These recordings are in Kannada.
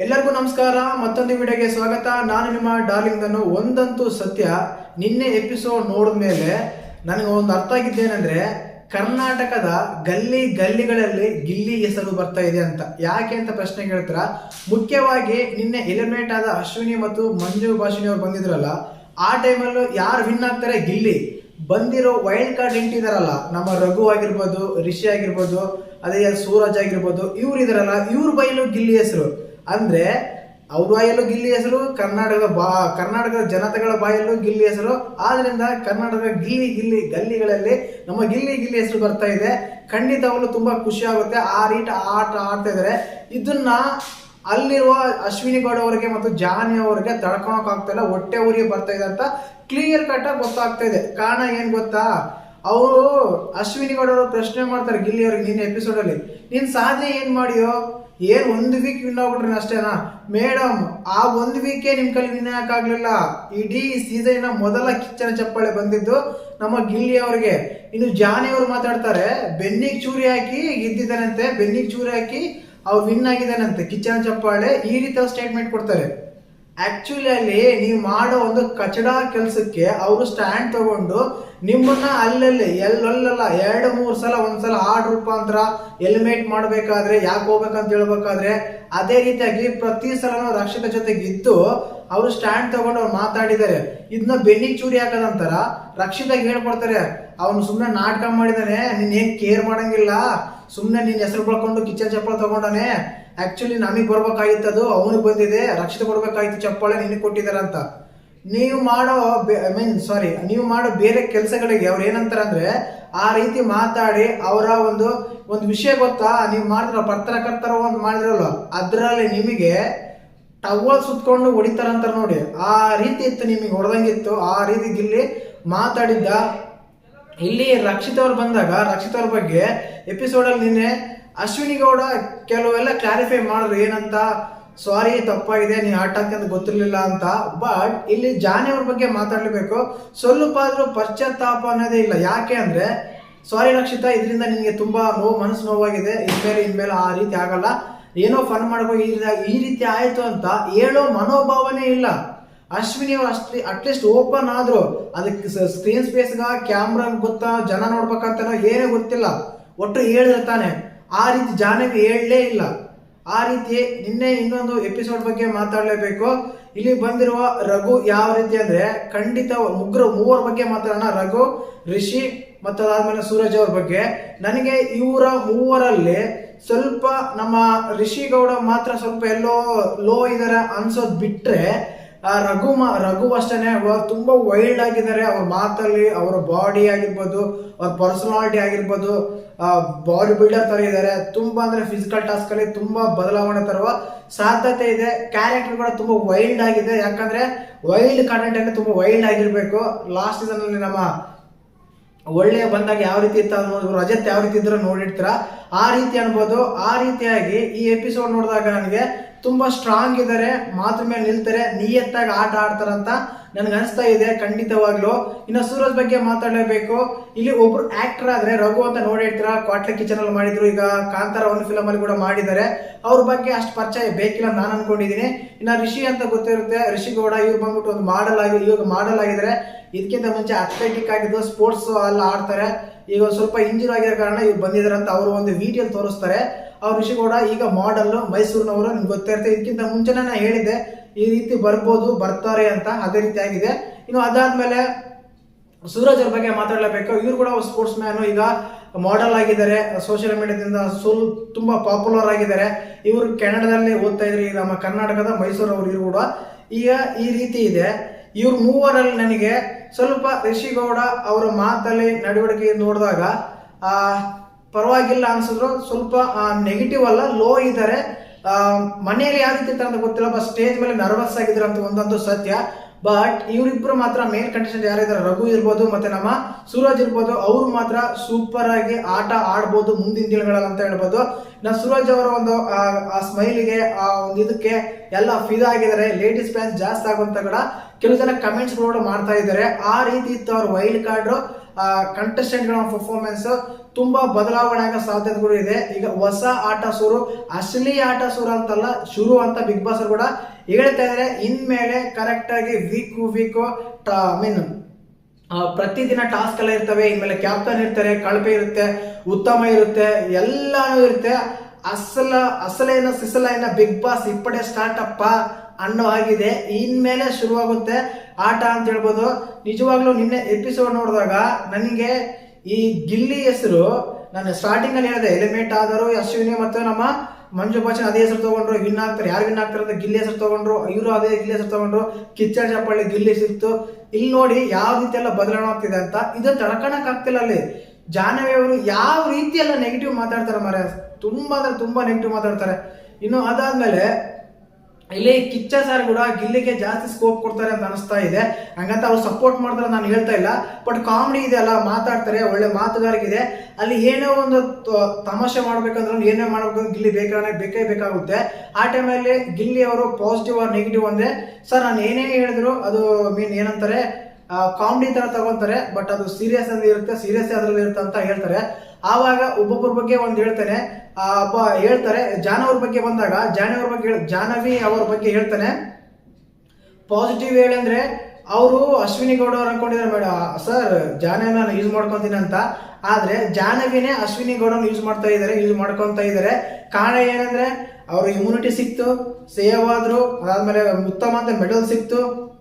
ಎಲ್ಲರಿಗೂ ನಮಸ್ಕಾರ. ಮತ್ತೊಂದು ವಿಡಿಯೋಗೆ ಸ್ವಾಗತ. ನಾನು ನಿಮ್ಮ ಡಾರ್ಲಿಂಗ್ ಅನ್ನು ಒಂದಂತೂ ಸತ್ಯ. ನಿನ್ನೆ ಎಪಿಸೋಡ್ ನೋಡಿದ ಮೇಲೆ ನನಗೆ ಒಂದು ಅರ್ಥ ಆಗಿದ್ದೇನೆಂದ್ರೆ, ಕರ್ನಾಟಕದ ಗಲ್ಲಿ ಗಲ್ಲಿಗಳಲ್ಲಿ ಗಿಲ್ಲಿ ಹೆಸರು ಬರ್ತಾ ಇದೆ ಅಂತ. ಯಾಕೆ ಅಂತ ಪ್ರಶ್ನೆ ಕೇಳ್ತಾರ ಮುಖ್ಯವಾಗಿ ನಿನ್ನೆ ಎಲಿಮಿನೇಟ್ ಆದ ಅಶ್ವಿನಿ ಮತ್ತು ಮಂಜು ಭಾಷಿಣಿ ಅವ್ರು ಬಂದಿದ್ರಲ್ಲ, ಆ ಟೈಮಲ್ಲೂ ಯಾರು ವಿನ್ ಆಗ್ತಾರೆ? ಗಿಲ್ಲಿ. ಬಂದಿರೋ ವೈಲ್ಡ್ ಕಾರ್ಡ್ ಎಂಟಿದಾರಲ್ಲ ನಮ್ಮ ರಘು ಆಗಿರ್ಬೋದು, ರಿಷಿ ಆಗಿರ್ಬೋದು, ಅದೇ ಸೂರಜ್ ಆಗಿರ್ಬೋದು, ಇವ್ರು ಇದಾರಲ್ಲ, ಇವ್ರ ಬೈಲು ಗಿಲ್ಲಿ ಹೆಸರು. ಅಂದ್ರೆ ಅವ್ರ ಬಾಯಲ್ಲೂ ಗಿಲ್ಲಿ ಹೆಸರು, ಕರ್ನಾಟಕದ ಬಾ, ಕರ್ನಾಟಕದ ಜನತೆಗಳ ಬಾಯಲ್ಲೂ ಗಿಲ್ಲಿ ಹೆಸರು. ಆದ್ರಿಂದ ಕರ್ನಾಟಕದ ಗಿಲ್ಲಿ ಗಿಲ್ಲಿ ಗಲ್ಲಿಗಳಲ್ಲಿ ನಮ್ಮ ಗಿಲ್ಲಿ ಗಿಲ್ಲಿ ಹೆಸರು ಬರ್ತಾ ಇದೆ. ಖಂಡಿತವಾಗ್ಲೂ ತುಂಬಾ ಖುಷಿ ಆಗುತ್ತೆ. ಆ ರೀತಿ ಆಟ ಆಡ್ತಾ ಇದಾರೆ ಇದನ್ನ ಅಲ್ಲಿರುವ ಅಶ್ವಿನಿ ಗೌಡ ಅವರಿಗೆ ಮತ್ತು ಜಾನಿ ಅವರಿಗೆ ತಡ್ಕೊಳಕ್ ಆಗ್ತಾ ಇಲ್ಲ. ಹೊಟ್ಟೆ ಊರಿಗೆ ಬರ್ತಾ ಇದೆ ಅಂತ ಕ್ಲಿಯರ್ ಕಟ್ ಆಗಿ ಗೊತ್ತಾಗ್ತಾ ಇದೆ. ಕಾರಣ ಏನ್ ಗೊತ್ತಾ? ಅವರು ಅಶ್ವಿನಿ ಗೌಡ ಅವರು ಪ್ರಶ್ನೆ ಮಾಡ್ತಾರೆ, ಗಿಲ್ಲಿ ಅವ್ರಿಗೆ ನಿನ್ನ ಎಪಿಸೋಡ್ ಅಲ್ಲಿ, ನೀನ್ ಸಾಧನೆ ಏನ್ ಮಾಡಿಯೋ? ಏನ್ ಒಂದು ವೀಕ್ ವಿನ್ ಆಗ್ಬಿಟ್ರಿ ಅಷ್ಟೇನಾ? ಮೇಡಮ್, ಆ ಒಂದು ವೀಕೇ ನಿಮ್ ಕೈಲಿ ವಿನ್ ಹಾಕಾಗ್ಲಿಲ್ಲ ಇಡೀ ಸೀಸನ್ ಮೊದಲ ಕಿಚ್ಚನ ಚಪ್ಪಾಳೆ ಬಂದಿದ್ದು ನಮ್ಮ ಗಿಲ್ಲಿ ಅವರಿಗೆ. ಇನ್ನು ಜಾನಿ ಅವರು ಮಾತಾಡ್ತಾರೆ, ಬೆನ್ನಿಗೆ ಚೂರಿ ಹಾಕಿ ಗೆದ್ದಿದ್ದಾನಂತೆ, ಬೆನ್ನಿಗೆ ಚೂರಿ ಹಾಕಿ ಅವ್ರು ವಿನ್ ಆಗಿದ್ದಾನಂತೆ, ಕಿಚ್ಚನ ಚಪ್ಪಾಳೆ. ಈ ರೀತಿ ಸ್ಟೇಟ್ಮೆಂಟ್ ಕೊಡ್ತಾರೆ. ಆಕ್ಚುಲಿ ಅಲ್ಲಿ ನೀವು ಮಾಡೋ ಒಂದು ಕಚಡ ಕೆಲಸಕ್ಕೆ ಅವರು ಸ್ಟ್ಯಾಂಡ್ ತಗೊಂಡು ನಿಮ್ಮನ್ನ ಅಲ್ಲಲ್ಲಿ ಎಲ್ಲಲ್ಲ ಎರಡು, ಮೂರು ಸಲ ಒಂದ್ಸಲ ಆರ್ಡ್ ರೂಪಾಂತರ ಎಲಿಮೇಟ್ ಮಾಡಬೇಕಾದ್ರೆ, ಯಾಕೆ ಹೋಗ್ಬೇಕಂತ ಹೇಳ್ಬೇಕಾದ್ರೆ, ಅದೇ ರೀತಿಯಾಗಿ ಪ್ರತಿ ಸಲ ರಕ್ಷಕ ಜೊತೆಗೆ ಇದ್ದು ಅವರು ಸ್ಟ್ಯಾಂಡ್ ತಗೊಂಡು ಅವ್ರು ಮಾತಾಡಿದ್ದಾರೆ. ಇದನ್ನ ಬೆನ್ನಿಗೆ ಚೂರಿ ಹಾಕದಂತರ ರಕ್ಷಿತಾಗಿ ಹೇಳ್ಕೊಡ್ತಾರೆ, ಅವನು ಸುಮ್ಮನೆ ನಾಟಕ ಮಾಡಿದಾನೆ, ನೀನ್ ಏನ್ ಕೇರ್ ಮಾಡಂಗಿಲ್ಲ. ಸುಮ್ಮನೆ ನೀನ್ ಹೆಸರು ಬಳ್ಕೊಂಡು ಕಿಚನ್ ಚಪ್ಪಳ ತಗೊಂಡಾನೆ ಆಕ್ಚುಲಿ ನಮಗೆ ಬರ್ಬೇಕಾಗಿತ್ತು ಅದು, ಅವನಿಗೆ ಬಂದಿದೆ, ರಕ್ಷಿತ ಕೊಡ್ಬೇಕಾಯ್ತು ಚಪ್ಪಾಳೆ ನಿನಗೆ ಕೊಟ್ಟಿದ್ದಾರೆ ಅಂತ. ನೀವು ಮಾಡೋ ಐ ಮೀನ್ ಸಾರಿ ನೀವು ಮಾಡೋ ಬೇರೆ ಕೆಲಸಗಳಿಗೆ ಅವ್ರು ಏನಂತಾರೆ ಅಂದ್ರೆ, ಆ ರೀತಿ ಮಾತಾಡಿ, ಅವರ ಒಂದು ಒಂದು ವಿಷಯ ಗೊತ್ತಾ? ನೀವು ಮಾಡಿದ್ರ ಪತ್ರಕರ್ತರ ಒಂದು ಮಾಡಿದ್ರಲ್ಲ, ಅದರಲ್ಲಿ ನಿಮಗೆ ಟವಲ್ ಸುತ್ಕೊಂಡು ಹೊಡಿತಾರಂತ ನೋಡಿ. ಆ ರೀತಿ ಇತ್ತು ನಿಮಗೆ ಹೊಡೆದಂಗಿತ್ತು, ಆ ರೀತಿ ಇಲ್ಲಿ ಮಾತಾಡಿದ್ದ. ಇಲ್ಲಿ ರಕ್ಷಿತವ್ರು ಬಂದಾಗ, ರಕ್ಷಿತವ್ರ ಬಗ್ಗೆ ಎಪಿಸೋಡಲ್ಲಿ ನಿನ್ನೆ ಅಶ್ವಿನಿ ಗೌಡ ಕೆಲವೆಲ್ಲ ಕ್ಲಾರಿಫೈ ಮಾಡಿದ್ರು, ಏನಂತ? ಸಾರಿ ತಪ್ಪಾಗಿದೆ ನೀ ಆಟ ಅಂತ ಗೊತ್ತಿರಲಿಲ್ಲ ಅಂತ. ಬಟ್ ಇಲ್ಲಿ ಜಾನಿ ಅವ್ರ ಬಗ್ಗೆ ಮಾತಾಡಲೇಬೇಕು. ಸ್ವಲ್ಪ ಆದ್ರೂ ಪಶ್ಚಾತ್ತಾಪ ಅನ್ನೋದೇ ಇಲ್ಲ. ಯಾಕೆ ಅಂದ್ರೆ ಸಾರಿ ರಕ್ಷಿತಾ, ಇದರಿಂದ ನಿನಗೆ ತುಂಬಾ ನೋವು, ಮನಸ್ಸು ನೋವಾಗಿದೆ. ಇನ್ಮೇಲೆ ಇನ್ಮೇಲೆ ಆ ರೀತಿ ಆಗಲ್ಲ. ಏನೋ ಫನ್ ಮಾಡ್ಕೋ, ಈ ಈ ರೀತಿ ಆಯ್ತು ಅಂತ ಹೇಳೋ ಮನೋಭಾವನೆ ಇಲ್ಲ. ಅಶ್ವಿನಿ ಅವ್ರು ಅಷ್ಟ್ ಅಟ್ಲೀಸ್ಟ್ ಓಪನ್ ಆದ್ರು. ಅದಕ್ಕೆ ಸ್ಕ್ರೀನ್ ಸ್ಪೇಸ್ಗ ಕ್ಯಾಮ್ರಾ ಗೊತ್ತಾ, ಜನ ನೋಡ್ಬೇಕಂತನೋ, ಏನೇ ಗೊತ್ತಿಲ್ಲ. ಒಟ್ಟು ಹೇಳಿದ್ರೆ ತಾನೆ ಆ ರೀತಿ ಜಾನವಿ ಹೇಳಲೇ ಇಲ್ಲ. ಆ ರೀತಿ ನಿನ್ನೆ ಇನ್ನೊಂದು ಎಪಿಸೋಡ್ ಬಗ್ಗೆ ಮಾತಾಡಲೇಬೇಕು. ಇಲ್ಲಿ ಬಂದಿರುವ ರಘು ಯಾವ ರೀತಿ ಅಂದ್ರೆ ಖಂಡಿತ ಮುಗ್ರು ಮೂವರ ಬಗ್ಗೆ ಮಾತಾಡೋಣ. ರಘು, ರಿಷಿ ಮತ್ತು ಅದಾದ್ಮೇಲೆ ಸೂರಜ್ ಅವ್ರ ಬಗ್ಗೆ. ನನಗೆ ಇವರ ಮೂವರಲ್ಲಿ ಸ್ವಲ್ಪ ನಮ್ಮ ರಿಷಿ ಗೌಡ ಮಾತ್ರ ಸ್ವಲ್ಪ ಎಲ್ಲೋ ಲೋ ಇದಾರೆ ಅನ್ಸೋದು ಬಿಟ್ರೆ ಆ ರಘು ಮಾ, ರಘು ಅಷ್ಟೇ ಅವ್ರು ತುಂಬಾ ವೈಲ್ಡ್ ಆಗಿದ್ದಾರೆ. ಅವ್ರ ಮಾತಲ್ಲಿ ಅವರ ಬಾಡಿ ಆಗಿರ್ಬೋದು, ಅವ್ರ ಪರ್ಸನಾಲಿಟಿ ಆಗಿರ್ಬೋದು ಬಾಡಿ ಬಿಲ್ಡರ್ ತರ ಇದ್ದಾರೆ. ತುಂಬಾ ಅಂದ್ರೆ ಫಿಸಿಕಲ್ ಟಾಸ್ಕ್ ಅಲ್ಲಿ ತುಂಬಾ ಬದಲಾವಣೆ ತರುವ ಸಾಧ್ಯತೆ ಇದೆ. ಕ್ಯಾರೆಕ್ಟರ್ ಕೂಡ ತುಂಬಾ ವೈಲ್ಡ್ ಆಗಿದೆ. ಯಾಕಂದ್ರೆ ವೈಲ್ಡ್ ಕಂಟೆಂಟ್ ಅಂದ್ರೆ ತುಂಬಾ ವೈಲ್ಡ್ ಆಗಿರ್ಬೇಕು. ಲಾಸ್ಟ್ ಸೀಸನ್ ಅಲ್ಲಿ ನಮ್ಮ ಒಳ್ಳೆಯ ಬಂದಾಗ ಯಾವ ರೀತಿ ಇತ್ತು ರಜತ್ ಯಾವ ರೀತಿ ಇದ್ರ ನೋಡಿರ್ತೀರ? ಆ ರೀತಿ ಅನ್ಬೋದು. ಆ ರೀತಿಯಾಗಿ ಈ ಎಪಿಸೋಡ್ ನೋಡಿದಾಗ ನನಗೆ ತುಂಬಾ ಸ್ಟ್ರಾಂಗ್ ಇದ್ದಾರೆ ಮಾತ್ರ ಮೇಲೆ ನಿಲ್ತಾರೆ, ನಿಯತ್ತಾಗಿ ಆಟ ಆಡ್ತಾರಂತ ನನ್ಗೆ ಅನಿಸ್ತಾ ಇದೆ, ಖಂಡಿತವಾಗ್ಲು. ಇನ್ನು ಸೂರಜ್ ಬಗ್ಗೆ ಮಾತಾಡಲೇಬೇಕು. ಇಲ್ಲಿ ಒಬ್ರು ಆಕ್ಟರ್ ಆದ್ರೆ ರಘು ಅಂತ ನೋಡಿರ್ತೀರ ಕ್ವಾಟ್ಲೆ ಕಿಚನ್ ಅಲ್ಲಿ ಮಾಡಿದ್ರು, ಈಗ ಕಾಂತಾರ ಒಂದು ಫಿಲಮ್ ಅಲ್ಲಿ ಕೂಡ ಮಾಡಿದ್ದಾರೆ. ಅವ್ರ ಬಗ್ಗೆ ಅಷ್ಟು ಪರಿಚಯ ಬೇಕಿಲ್ಲ ನಾನು ಅನ್ಕೊಂಡಿದ್ದೀನಿ ಇನ್ನು ರಿಷಿ ಅಂತ ಗೊತ್ತಿರುತ್ತೆ, ರಿಷಿ ಗೌಡ ಇವ್ರು ಬಂದ್ಬಿಟ್ಟು ಒಂದು ಮಾಡಲ್ ಆಗಿ, ಇವಾಗ ಮಾಡಲ್ ಆಗಿದ್ದಾರೆ ಇದಕ್ಕಿಂತ ಮುಂಚೆ ಅಥ್ಲೆಟಿಕ್ ಆಗಿದ್ದು ಸ್ಪೋರ್ಟ್ಸ್ ಎಲ್ಲ ಆಡ್ತಾರೆ. ಈಗ ಸ್ವಲ್ಪ ಇಂಜುರಿ ಆಗಿರೋ ಕಾರಣ ಇವ್ರು ಬಂದಿದ್ದಾರೆ ಅಂತ ಅವರು ಒಂದು ವಿಡಿಯೋ ತೋರಿಸ್ತಾರೆ. ಅವ್ರ ಋಷಿಗೌಡ ಗೌಡ ಈಗ ಮಾಡಲ್ ಮೈಸೂರಿನವರು, ನಿಮ್ಗೆ ಗೊತ್ತಿರುತ್ತೆ ಇದಕ್ಕಿಂತ ಮುಂಚೆನೇ ನಾನು ಹೇಳಿದ್ದೆ, ಈ ರೀತಿ ಬರ್ಬೋದು, ಬರ್ತಾರೆ ಅಂತ ಅದೇ ರೀತಿ ಆಗಿದೆ. ಇನ್ನು ಅದಾದ್ಮೇಲೆ ಸೂರಜ್ ಅವ್ರ ಬಗ್ಗೆ ಮಾತಾಡಲೇಬೇಕು. ಇವ್ರು ಕೂಡ ಸ್ಪೋರ್ಟ್ಸ್ ಮ್ಯಾನ್ ಈಗ ಮಾಡೆಲ್ ಆಗಿದ್ದಾರೆ. ಸೋಷಿಯಲ್ ಮೀಡಿಯಾದಿಂದ ಸುಲ್ ತುಂಬಾ ಪಾಪ್ಯುಲರ್ ಆಗಿದ್ದಾರೆ. ಇವರು ಕೆನಡಾದಲ್ಲಿ ಓದ್ತಾ ಇದ್ರು ಈಗ ನಮ್ಮ ಕರ್ನಾಟಕದ ಮೈಸೂರು ಅವರು ಇವರು ಕೂಡ. ಈಗ ಈ ರೀತಿ ಇದೆ. ಇವ್ರ ಮೂವರಲ್ಲಿ ನನಗೆ ಸ್ವಲ್ಪ ರಿಷಿಗೌಡ ಅವರ ಮಾತಲ್ಲಿ ನಡವಳಿಕೆ ನೋಡಿದಾಗ, ಆ ಪರವಾಗಿಲ್ಲ ಅನ್ಸಿದ್ರು. ಸ್ವಲ್ಪ ನೆಗೆಟಿವ್ ಅಲ್ಲ ಲೋ ಇದ್ದಾರೆ ಮನೆಯಲ್ಲಿ ಯಾವ ರೀತಿ ಅಂತ ಗೊತ್ತಿಲ್ಲ. ಬಟ್ ಸ್ಟೇಜ್ ಮೇಲೆ ನರ್ವಸ್ ಆಗಿದ್ರು ಅಂತ ಒಂದಂತೂ ಸತ್ಯ. ಬಟ್ ಇವರಿಬ್ರು ಮಾತ್ರ ಮೇನ್ ಕಂಟೆಸ್ಟೆಂಟ್ ಯಾರಿದ್ದಾರೆ ರಘು ಇರ್ಬೋದು, ಮತ್ತೆ ನಮ್ಮ ಸೂರಜ್ ಇರ್ಬೋದು, ಅವ್ರು ಮಾತ್ರ ಸೂಪರ್ ಆಗಿ ಆಟ ಆಡ್ಬೋದು ಮುಂದಿನ ದಿನಗಳಲ್ಲಿ ಅಂತ ಹೇಳ್ಬೋದು. ನಾ ಸೂರಜ್ ಅವರ ಒಂದು, ಆ- ಆ ಸ್ಮೈಲಿಗೆ, ಆ ಒಂದು ಇದಕ್ಕೆ ಎಲ್ಲ ಫಿದಾ ಆಗಿದ್ದಾರೆ. ಲೇಡೀಸ್ ಫ್ಯಾನ್ಸ್ ಜಾಸ್ತಿ ಆಗುವಂತ ಕೂಡ ಕೆಲವು ಜನ ಕಮೆಂಟ್ಸ್ ಕೂಡ ಮಾಡ್ತಾ ಇದ್ದಾರೆ. ಆ ರೀತಿ ಇತ್ತು ಅವ್ರ ವೈಲ್ಡ್ ಕಾರ್ಡ್ ಕಂಟೆಸ್ಟೆಂಟ್ಗಳ ಪರ್ಫಾರ್ಮೆನ್ಸ್ ತುಂಬಾ ಬದಲಾವಣೆ ಆಗೋ ಸಾಧ್ಯತೆಗಳು ಇದೆ. ಈಗ ಹೊಸ ಆಟ ಶುರು ಅಸಲಿ ಆಟ ಶುರು ಅಂತಲ್ಲ, ಶುರು ಅಂತ ಬಿಗ್ ಬಾಸ್ ಕೂಡ ಹೇಳ್ತಾ ಇದ್ದಾರೆ ಇನ್ಮೇಲೆ ಕರೆಕ್ಟ್ ಆಗಿ ವೀಕು ವೀಕು ಐ ಮೀನ್ ಪ್ರತಿದಿನ ಟಾಸ್ಕ್ ಎಲ್ಲ ಇರ್ತವೆ. ಇನ್ಮೇಲೆ ಕ್ಯಾಪ್ಟನ್ ಇರ್ತಾರೆ, ಕಳಪೆ ಇರುತ್ತೆ, ಉತ್ತಮ ಇರುತ್ತೆ, ಎಲ್ಲಾನು ಇರುತ್ತೆ. ಅಸಲ, ಅಸಲೇನ, ಸಿಸಲೇನ ಬಿಗ್ ಬಾಸ್ ಇಪ್ಪಡೆ ಸ್ಟಾರ್ಟ್ ಅಪ್ಪ ಅನ್ನೋ ಆಗಿದೆ ಇನ್ಮೇಲೆ ಶುರುವಾಗುತ್ತೆ ಆಟ ಅಂತ ಹೇಳ್ಬೋದು. ನಿಜವಾಗ್ಲೂ ನಿನ್ನೆ ಎಪಿಸೋಡ್ ನೋಡಿದಾಗ ನನಗೆ ಈ ಗಿಲ್ಲಿ ಹೆಸರು ನಾನು ಸ್ಟಾರ್ಟಿಂಗ್ ಅಲ್ಲಿ ಹೇಳಿದೆ ಎಲಿಮೇಟ್ ಆದರು ಅಶ್ವಿನಿ ಮತ್ತು ನಮ್ಮ ಮಂಜು ಅದೇ ಹೆಸರು ತಗೊಂಡ್ರು, ವಿನ್ ಆಗ್ತಾರೆ. ಯಾರು ವಿನ್ ಆಗ್ತಾರೆ ಅಂತ ಗಿಲ್ಲಿ ಹೆಸರು ತಗೊಂಡ್ರು, ಇವರು ಅದೇ ಗಿಲ್ಲಿ ಹೆಸರು ತಗೊಂಡ್ರು. ಕಿಚ್ಚ ಚಪ್ಪಳ್ಳಿ ಗಿಲ್ಲಿ ಸಿಕ್ತು. ಇಲ್ಲಿ ನೋಡಿ ಯಾವ ರೀತಿ ಎಲ್ಲ ಬದಲಾವಣೆ ಆಗ್ತಿದೆ ಅಂತ. ಇದು ತಡ್ಕೊಳಕ್ ಆಗ್ತಿಲ್ಲ ಅಲ್ಲಿ. ಜಾಹ್ನವಿ ಅವರು ಯಾವ ರೀತಿ ಎಲ್ಲ ನೆಗೆಟಿವ್ ಮಾತಾಡ್ತಾರೆ ಮರ ತುಂಬಾ ಅಂದ್ರೆ ತುಂಬಾ ನೆಗೆಟಿವ್ ಮಾತಾಡ್ತಾರೆ. ಇನ್ನು ಅದಾದ್ಮೇಲೆ ಇಲ್ಲಿ ಕಿಚ್ಚ ಸರ್ ಕೂಡ ಗಿಲ್ಲಿಗೆ ಜಾಸ್ತಿ ಸ್ಕೋಪ್ ಕೊಡ್ತಾರೆ ಅಂತ ಅನಿಸ್ತಾ ಇದೆ. ಹಂಗಂತ ಅವ್ರು ಸಪೋರ್ಟ್ ಮಾಡ್ತಾರೆ ನಾನು ಹೇಳ್ತಾ ಇಲ್ಲ. ಬಟ್ ಕಾಮಿಡಿ ಇದೆ ಅಲ್ಲ, ಮಾತಾಡ್ತಾರೆ, ಒಳ್ಳೆ ಮಾತುಗಾರಿಕೆ ಅಲ್ಲಿ ಏನೋ ಒಂದು ತಮಾಷೆ ಮಾಡ್ಬೇಕಂದ್ರೆ ಏನೇ ಮಾಡ್ಬೇಕಂದ್ರೆ ಗಿಲ್ಲಿ ಬೇಕಾದ್ರೆ ಬೇಕೇ ಬೇಕಾಗುತ್ತೆ. ಆ ಟೈಮಲ್ಲಿ ಗಿಲ್ಲಿ ಅವರು ಪಾಸಿಟಿವ್ ಆರ್ ನೆಗೆಟಿವ್ ಅಂದ್ರೆ ಸರ್ ನಾನು ಏನೇ ಹೇಳಿದ್ರು ಅದು ಮೀನ್ ಏನಂತಾರೆ? ಕಾಮಿಡಿ ತರ ತಗೊಂತಾರೆ ಬಟ್ ಅದು ಸೀರಿಯಸ್ ಅಲ್ಲಿ ಇರುತ್ತೆ ಸೀರಿಯಸ್ ಅದ್ರಲ್ಲಿ ಇರುತ್ತೆ ಅಂತ ಹೇಳ್ತಾರೆ. ಆವಾಗ ಒಬ್ಬೊಬ್ಬರ ಬಗ್ಗೆ ಒಂದು ಹೇಳ್ತಾನೆ. ಒಬ್ಬ ಹೇಳ್ತಾರೆ ಜಾನವ್ರ ಬಗ್ಗೆ ಬಂದಾಗ ಜಾನವ್ರ ಬಗ್ಗೆ ಜಾನವಿ ಅವ್ರ ಬಗ್ಗೆ ಹೇಳ್ತಾನೆ. ಪಾಸಿಟಿವ್ ಹೇಳಂದ್ರೆ ಅವರು ಅಶ್ವಿನಿ ಗೌಡ ಅವ್ರು ಅನ್ಕೊಂಡಿದ್ದಾರೆ ಬೇಡ ಸರ್ ಜಾಹ್ನವಿ ನಾನು ಯೂಸ್ ಮಾಡ್ಕೊಂತೀನಿ ಅಂತ. ಆದ್ರೆ ಜಾನವಿನೇ ಅಶ್ವಿನಿ ಗೌಡನ ಯೂಸ್ ಮಾಡ್ತಾ ಇದ್ದಾರೆ ಯೂಸ್ ಮಾಡ್ಕೊಂತ ಇದ್ದಾರೆ. ಕಾರಣ ಏನಂದ್ರೆ, ಅವ್ರ ಇಮ್ಯುನಿಟಿ ಸಿಕ್ತು, ಸೇವ್ ಆದ್ರು, ಅದಾದ್ಮೇಲೆ ಉತ್ತಮ ಅಂತ ಮೆಡಲ್ ಸಿಕ್ತು.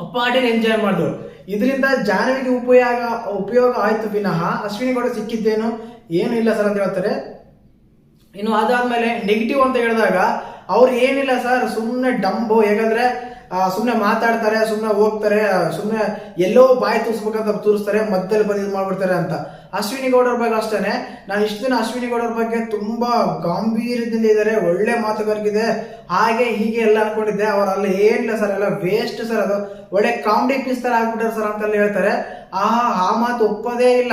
ಪಾರ್ಟಿನ ಎಂಜಾಯ್ ಮಾಡಿದ್ರು ಇದರಿಂದ ಜಾಹ್ನವಿಗೆ ಉಪಯೋಗ ಉಪಯೋಗ ಆಯ್ತು ವಿನಃ ಅಶ್ವಿನಿ ಗೌಡ ಸಿಕ್ಕಿದ್ದೇನು? ಏನು ಇಲ್ಲ ಸರ್ ಅಂತ ಹೇಳ್ತಾರೆ. ಇನ್ನು ಅದಾದ್ಮೇಲೆ ನೆಗೆಟಿವ್ ಅಂತ ಹೇಳಿದಾಗ ಅವ್ರು ಏನಿಲ್ಲ ಸರ್ ಸುಮ್ಮನೆ ಡಂಬು ಹೇಗಂದ್ರೆ ಸುಮ್ಮನೆ ಮಾತಾಡ್ತಾರೆ ಸುಮ್ಮನೆ ಹೋಗ್ತಾರೆ ಸುಮ್ಮನೆ ಎಲ್ಲೋ ಬಾಯಿ ತೂರಿಸ್ಬೇಕಂತ ತೋರಿಸ್ತಾರೆ ಮಧ್ಯದಲ್ಲಿ ಬಂದು ಇದು ಮಾಡ್ಬಿಡ್ತಾರೆ ಅಂತ. ಅಶ್ವಿನಿ ಗೌಡರ ಬಗ್ಗೆ ಅಷ್ಟೇ ನಾನು ಇಷ್ಟು ದಿನ ಅಶ್ವಿನಿ ಗೌಡರ ಬಗ್ಗೆ ತುಂಬಾ ಗಾಂಭೀರ್ಯದಿಂದ ಇದ್ದಾರೆ, ಒಳ್ಳೆ ಮಾತುಗಾರಿಕೆ ಹಾಗೆ ಹೀಗೆ ಎಲ್ಲ ಅನ್ಕೊಂಡಿದ್ದೆ. ಅವರಲ್ಲಿ ಏನಿಲ್ಲ ಸರ್ ಎಲ್ಲ ವೇಸ್ಟ್ ಸರ್ ಅದು. ಒಳ್ಳೆ ಕಾಮಿಡಿ ಪೀಸ್ ತರ ಆಗ್ಬಿಟ್ಟಾರೆ ಸರ್ ಅಂತೆಲ್ಲ ಹೇಳ್ತಾರೆ. ಆಹಾ, ಆ ಮಾತು ಒಪ್ಪೋದೇ ಇಲ್ಲ.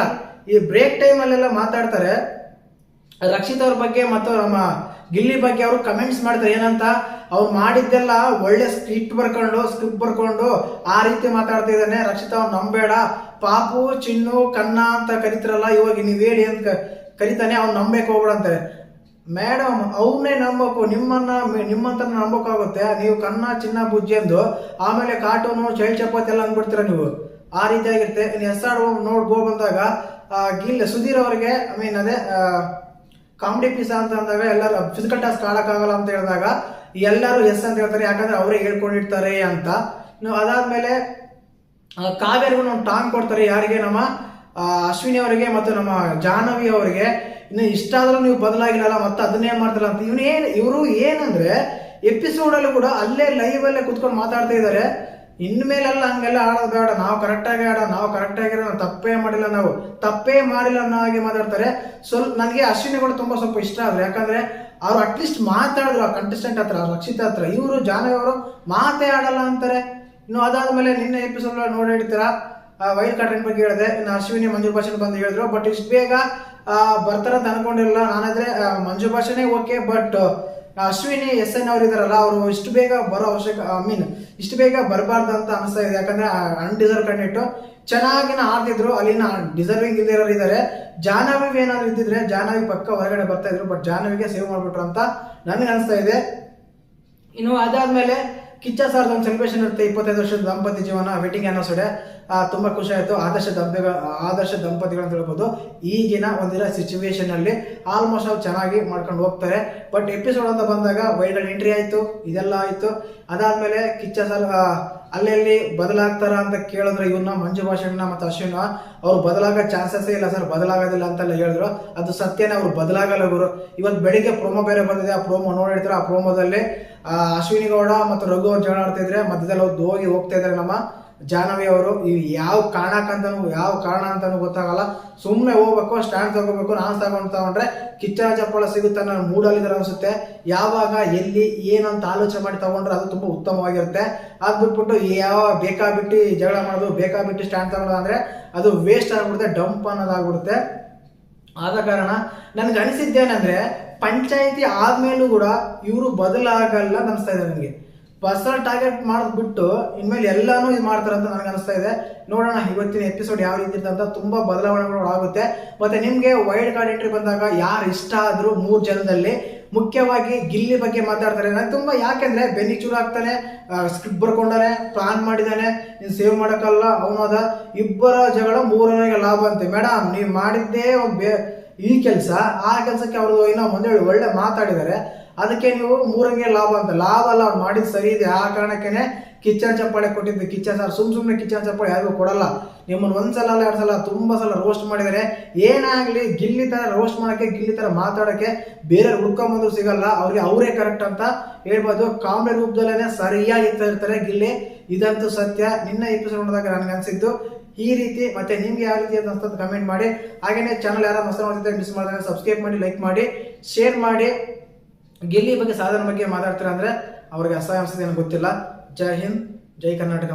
ಈ ಬ್ರೇಕ್ ಟೈಮ್ ಅಲ್ಲೆಲ್ಲ ಮಾತಾಡ್ತಾರೆ. ರಕ್ಷಿತ್ ಅವ್ರ ಬಗ್ಗೆ ಮತ್ತು ನಮ್ಮ ಗಿಲ್ಲಿ ಬಗ್ಗೆ ಅವರು ಕಮೆಂಟ್ಸ್ ಮಾಡ್ತಾರೆ ಏನಂತ? ಅವ್ರು ಮಾಡಿದ್ದೆಲ್ಲ ಒಳ್ಳೆ ಸ್ಕ್ರಿಪ್ಟ್ ಬರ್ಕೊಂಡು ಸ್ಕ್ರಿಪ್ಟ್ ಬರ್ಕೊಂಡು ಆ ರೀತಿ ಮಾತಾಡ್ತಾ ಇದ್ದಾನೆ. ರಕ್ಷಿತ್ ಅವ್ರು ನಂಬೇಡ. ಪಾಪು, ಚಿನ್ನು, ಕನ್ನ ಅಂತ ಕರಿತಿರಲ್ಲ, ಇವಾಗ ನೀವು ಹೇಳಿ ಅಂತ ಕರಿತಾನೆ, ಅವ್ನು ನಂಬೇಕು ಹೋಗ್ಬೇಡ ಅಂತಾರೆ. ಮೇಡಮ್ ಅವನ್ನೇ ನಂಬಕು. ನಿಮ್ಮನ್ನ ನಿಮ್ಮಂತ ನಂಬಕ್ಕಾಗುತ್ತೆ ನೀವು ಕನ್ನ, ಚಿನ್ನ, ಬುಜ್ಜಿ ಎಂದು ಆಮೇಲೆ ಕಾರ್ಟೂನು ಚೈಲ್ಡ್ ಚಪಾತಿ ಎಲ್ಲ ಅಂದ್ಬಿಡ್ತೀರ ನೀವು? ಆ ರೀತಿ ಆಗಿರುತ್ತೆ. ಎಸ್ ಆರ್ ನೋಡ್ ಬಂದಾಗ ಗಿಲ್ ಸುಧೀರ್ ಅವರಿಗೆ ಐ ಮೀನ್ ಅದೇ ಕಾಮಿಡಿ ಪೀಸ ಅಂತ ಅಂದಾಗ ಎಲ್ಲರೂ ಫಿಸಿಕಲ್ ಟಾಸ್ಕ್ ಆಗಲ್ಲ ಅಂತ ಹೇಳಿದಾಗ ಎಲ್ಲರೂ ಎಸ್ ಅಂತ ಹೇಳ್ತಾರೆ, ಯಾಕಂದ್ರೆ ಅವರೇ ಹೇಳ್ಕೊಂಡಿರ್ತಾರೆ ಅಂತ. ನೀವು ಅದಾದ್ಮೇಲೆ ಕಾವ್ಯರಿಗೂ ನಾವು ಟಾಂಗ್ ಕೊಡ್ತಾರೆ, ಯಾರಿಗೆ? ನಮ್ಮ ಅಶ್ವಿನಿ ಅವರಿಗೆ ಮತ್ತು ನಮ್ಮ ಜಾಹ್ನವಿ ಅವರಿಗೆ. ಇನ್ನು ಇಷ್ಟ ಆದರೂ ನೀವು ಬದಲಾಗಿಲ್ಲ ಮತ್ತೆ ಅದನ್ನೇ ಮಾಡ್ತಾರ ಅಂತ. ಇವನು ಇವರು ಏನಂದ್ರೆ ಎಪಿಸೋಡ್ ಅಲ್ಲಿ ಕೂಡ ಅಲ್ಲೇ ಲೈವ್ ಅಲ್ಲೇ ಕುತ್ಕೊಂಡು ಮಾತಾಡ್ತಾ ಇದ್ದಾರೆ. ಇನ್ಮೇಲೆಲ್ಲ ಹಂಗೆಲ್ಲ ಆಡೋದು ಬೇಡ. ನಾವು ಕರೆಕ್ಟಾಗಿ ಆಡ, ನಾವು ಕರೆಕ್ಟಾಗಿರೋ ನಾವು ತಪ್ಪೇ ಮಾಡಿಲ್ಲ ನಾವು. ತಪ್ಪೇ ಮಾಡಿಲ್ಲ ಅನ್ನೋ ಹಾಗೆ ಮಾತಾಡ್ತಾರೆ. ಸ್ವಲ್ಪ ನನಗೆ ಅಶ್ವಿನಿಗಳು ತುಂಬ ಸ್ವಲ್ಪ ಇಷ್ಟ ಆದ್ರು, ಯಾಕಂದ್ರೆ ಅವ್ರು ಅಟ್ಲೀಸ್ಟ್ ಮಾತಾಡಿದ್ರು ಆ ಕಂಟೆಸ್ಟೆಂಟ್ ಹತ್ರ ರಕ್ಷಿತಾ ಹತ್ರ. ಇವರು ಜಾನವಿ ಅವರು ಮಾತೇ ಆಡಲ್ಲ ಅಂತಾರೆ. ಇನ್ನು ಅದಾದ್ಮೇಲೆ ನಿನ್ನೆ ಎಪಿಸೋಡ್ ನೋಡಿರ್ತೀರಾ ವೈಲ್ಡ್ ಕಾರ್ಡ್ ಬಗ್ಗೆ ಹೇಳಿದೆ. ಇನ್ನು ಅಶ್ವಿನಿ, ಮಂಜು ಭಾಷಣ ಬಂದು ಹೇಳಿದ್ರು. ಬಟ್ ಇಷ್ಟು ಬೇಗ ಬರ್ತಾರೆ ಬರ್ತಾರಂತ ಅನ್ಕೊಂಡಿರಲ್ಲ ನಾನಾದ್ರೆ ಮಂಜು ಭಾಷೆನೇ okay but Ashwini, S N ಅವ್ರು ಇದಾರಲ್ಲ ಅವರು ಇಷ್ಟು ಬೇಗ ಬರೋ ಅವಶ್ಯಕ ಐ ಮೀನ್ ಇಷ್ಟು ಬೇಗ ಬರಬಾರ್ದು ಅಂತ ಅನಿಸ್ತಾ ಇದೆ. ಯಾಕಂದ್ರೆ ಅನ್ಡಿಸರ್ವ್ ಕಂಡಿಟ್ಟು ಚೆನ್ನಾಗಿನ ಆಡ್ತಿದ್ರು ಅಲ್ಲಿನ ಡಿಸರ್ವಿಂಗ್ ಇಲ್ಲಿರೋರು ಇದ್ದಾರೆ ಜಾಹ್ನವಿ ಏನಾದ್ರು ಇದ್ದಿದ್ರೆ ಜಾಹ್ನವಿ ಪಕ್ಕ ಹೊರಗಡೆ ಬರ್ತಾ ಇದ್ರು ಬಟ್ ಜಾಹ್ನವಿಗೆ ಸೇವ್ ಮಾಡ್ಬಿಟ್ರು ಅಂತ ನನಗೆ ಅನಿಸ್ತಾ ಇದೆ. ಇನ್ನು ಅದಾದ್ಮೇಲೆ ಕಿಚ್ಚ ಸರ್ ಒಂದು ಸೆಲೆಬ್ರೇಷನ್ ಇರುತ್ತೆ, ಇಪ್ಪತ್ತೈದು ವರ್ಷದ ದಂಪತಿ ಜೀವನ ವೆಡ್ಡಿಂಗ್ ಆನಿವರ್ಸರಿ ತುಂಬಾ ಖುಷಿ ಆಯಿತು. ಆದರ್ಶ ದಂಪತಿಗಳ, ಆದರ್ಶ ದಂಪತಿಗಳು ಅಂತ ಹೇಳ್ಬೋದು. ಈಗಿನ ಒಂದಿನ ಸಿಚುವೇಶನ್ ಅಲ್ಲಿ ಆಲ್ಮೋಸ್ಟ್ ಅವ್ರು ಚೆನ್ನಾಗಿ ಮಾಡ್ಕೊಂಡು ಹೋಗ್ತಾರೆ. ಬಟ್ ಎಪಿಸೋಡ್ ಅಂತ ಬಂದಾಗ ವೈಲ್ಡ್ ಎಂಟ್ರಿ ಆಯಿತು, ಇದೆಲ್ಲ ಆಯಿತು. ಅದಾದಮೇಲೆ ಕಿಚ್ಚ ಸರ್ ಅಲ್ಲಲ್ಲಿ ಬದಲಾಗ್ತಾರ ಅಂತ ಕೇಳಿದ್ರೆ ಇವನ್ನ ಮಂಜು ಭಾಷಣ್ಣ ಮತ್ತು ಅಶ್ವಿನ, ಅವ್ರು ಬದಲಾಗೋ ಚಾನ್ಸಸ್ ಇಲ್ಲ ಸರ್, ಬದಲಾಗೋದಿಲ್ಲ ಅಂತೆಲ್ಲ ಹೇಳಿದ್ರು. ಅದು ಸತ್ಯನೇ, ಅವ್ರು ಬದಲಾಗಲ್ಲ ಗುರು. ಇವತ್ತು ಬೆಳಿಗ್ಗೆ ಪ್ರೋಮೋ ಬೇರೆ ಬಂದಿದೆ, ಆ ಪ್ರೋಮೋ ನೋಡಿರ್ತಾರೆ? ಆ ಪ್ರೋಮೋದಲ್ಲಿ ಅಶ್ವಿನಿ ಗೌಡ ಮತ್ತು ರಘು ಅವ್ರು ಜಗಳ ಆಡ್ತಿದ್ರೆ ಮಧ್ಯದಲ್ಲಿ ಹೋಗಿ ಹೋಗ್ತಾ ಇದ್ದಾರೆ ನಮ್ಮ ಜಾಹ್ನವಿ ಅವರು ಯಾವ ಕಾರಣಕ್ಕಂತನೂ ಯಾವ ಕಾರಣ ಅಂತಲೂ ಗೊತ್ತಾಗಲ್ಲ. ಸುಮ್ಮನೆ ಹೋಗ್ಬೇಕು ಸ್ಟ್ಯಾಂಡ್ ತಗೋಬೇಕು, ನಾನು ತಗೊಂಡು ತಗೊಂಡ್ರೆ ಕಿಚ್ಚನ ಚಪ್ಪಳ ಸಿಗುತ್ತೆ ಅನ್ನೋ ಮೂಡಲ್ಲಿದ್ದಾರೆ ಅನ್ಸುತ್ತೆ. ಯಾವಾಗ, ಎಲ್ಲಿ ಏನಂತ ಆಲೋಚನೆ ಮಾಡಿ ತಗೊಂಡ್ರೆ ಅದು ತುಂಬಾ ಉತ್ತಮವಾಗಿರುತ್ತೆ. ಅದು ಬಿಟ್ಬಿಟ್ಟು ಯಾವ ಬೇಕಾಬಿಟ್ಟು ಜಗಳ ಮಾಡೋದು, ಬೇಕಾಬಿಟ್ಟು ಸ್ಟ್ಯಾಂಡ್ ತಗೊಳ್ಳೋದು ಅಂದ್ರೆ ಅದು ವೇಸ್ಟ್ ಆಗಿಬಿಡುತ್ತೆ ಡಂಪ್ ಅನ್ನೋದಾಗ್ಬಿಡುತ್ತೆ ಆದ ಕಾರಣ ನನ್ಗೆ ಅನಿಸಿದ್ದೇನೆಂದರೆ, ಪಂಚಾಯಿತಿ ಆದಮೇಲೂ ಕೂಡ ಇವರು ಬದಲಾಗಲ್ಲ ಅನಿಸ್ತಾ ಇದೆ ನನಗೆ. ಪರ್ಸನಲ್ ಟಾರ್ಗೆಟ್ ಮಾಡೋದ್ ಬಿಟ್ಟು ಇನ್ಮೇಲೆ ಎಲ್ಲಾನು ಇದು ಮಾಡ್ತಾರೆ ಅಂತ ನನಗೆ ಅನಿಸ್ತಾ ಇದೆ. ನೋಡೋಣ, ಇವತ್ತಿನ ಎಪಿಸೋಡ್ ಯಾವ ರೀತಿ ಇರ್ತಂತ ತುಂಬಾ ಬದಲಾವಣೆಗಳು ಆಗುತ್ತೆ. ಮತ್ತೆ ನಿಮ್ಗೆ ವೈಲ್ಡ್ ಕಾರ್ಡ್ ಎಂಟ್ರಿ ಬಂದಾಗ ಯಾರು ಇಷ್ಟ ಆದ್ರೂ ಮೂರು ಜನದಲ್ಲಿ ಮುಖ್ಯವಾಗಿ ಗಿಲ್ಲಿ ಬಗ್ಗೆ ಮಾತಾಡ್ತಾರೆ. ನನಗೆ ತುಂಬಾ ಯಾಕೆಂದ್ರೆ ಬೆನ್ನಿ ಚೂರು ಆಗ್ತಾನೆ ಸ್ಕ್ರಿಪ್ಟ್ ಬರ್ಕೊಂಡಾನೆ ಪ್ಲಾನ್ ಮಾಡಿದಾನೆ ನೀನು ಸೇವ್ ಮಾಡೋಕ್ಕಲ್ಲ ಅವನೋದ ಇಬ್ಬರ ಜಗಳ ಮೂರನೇ ಲಾಭ ಅಂತೆ. ಮೇಡಮ್, ನೀವು ಮಾಡಿದ್ದೇ ಈ ಕೆಲಸ. ಆ ಕೆಲಸಕ್ಕೆ ಅವರು ಏನೋ ಮುಂದೆ ಒಳ್ಳೆ ಮಾತಾಡಿದ್ದಾರೆ. ಅದಕ್ಕೆ ನೀವು ಮೂರಂಗೆ ಲಾಭ ಅಂತ, ಲಾಭ ಅಲ್ಲ, ಅವ್ರು ಮಾಡಿದ ಸರಿ ಇದೆ, ಆ ಕಾರಣಕ್ಕೇನೆ ಕಿಚನ್ ಚಪ್ಪಾಳೆ ಕೊಟ್ಟಿದ್ದು. ಕಿಚ್ಚನ್ ಸರ್, ಸುಮ್ ಸುಮ್ಮನೆ ಕಿಚನ್ ಚಪ್ಪಾಳೆ ಯಾರಿಗೂ ಕೊಡಲ್ಲ. ನಿಮ್ಮನ್ನ ಒಂದ್ಸಲ ಅಲ್ಲ, ಎರಡು ಸಲ, ತುಂಬಾ ಸಲ ರೋಸ್ಟ್ ಮಾಡಿದರೆ. ಏನಾಗ್ಲಿ ಗಿಲ್ಲಿ ತರ ರೋಸ್ಟ್ ಮಾಡೋಕ್ಕೆ, ಗಿಲ್ಲಿ ತರ ಮಾತಾಡೋಕ್ಕೆ ಬೇರೆ ಹುಡ್ಕೊಂಬಂದ್ರು ಸಿಗಲ್ಲ. ಅವ್ರಿಗೆ ಅವರೇ ಕರೆಕ್ಟ್ ಅಂತ ಹೇಳ್ಬೋದು. ಕಾಮಿಡಿ ರೂಪದಲ್ಲೇ ಸರಿಯಾಗಿ ಇರ್ತಾರೆ ಗಿಲ್ಲಿ. ಇದಂತೂ ಸತ್ಯ. ನಿನ್ನ ಎಪಿಸೋಡ್ ನೋಡಿದಾಗ ನನಗೆ ಅನಿಸಿದ್ದು, ಈ ರೀತಿ ಮತ್ತೆ ನಿಮ್ಗೆ ಯಾವ ರೀತಿ ಅಂತ ಕಮೆಂಟ್ ಮಾಡಿ. ಹಾಗೇನೆ ಚಾನಲ್ ಯಾರು ಹೊಸ ನೋಡ್ತಿದ್ರೆ ಮಿಸ್ ಮಾಡಿದ್ರೆ ಸಬ್ಸ್ಕ್ರೈಬ್ ಮಾಡಿ ಲೈಕ್ ಮಾಡಿ ಶೇರ್ ಮಾಡಿ. ಗಿಲ್ಲಿ ಬಗ್ಗೆ ಸಾಧನ ಬಗ್ಗೆ ಮಾತಾಡ್ತೀರಾ ಅಂದ್ರೆ ಅವ್ರಿಗೆ ಅಸಹ್ಯ ಏನೋ ಗೊತ್ತಿಲ್ಲ. ಜೈ ಹಿಂದ್ ಜೈ ಕರ್ನಾಟಕ.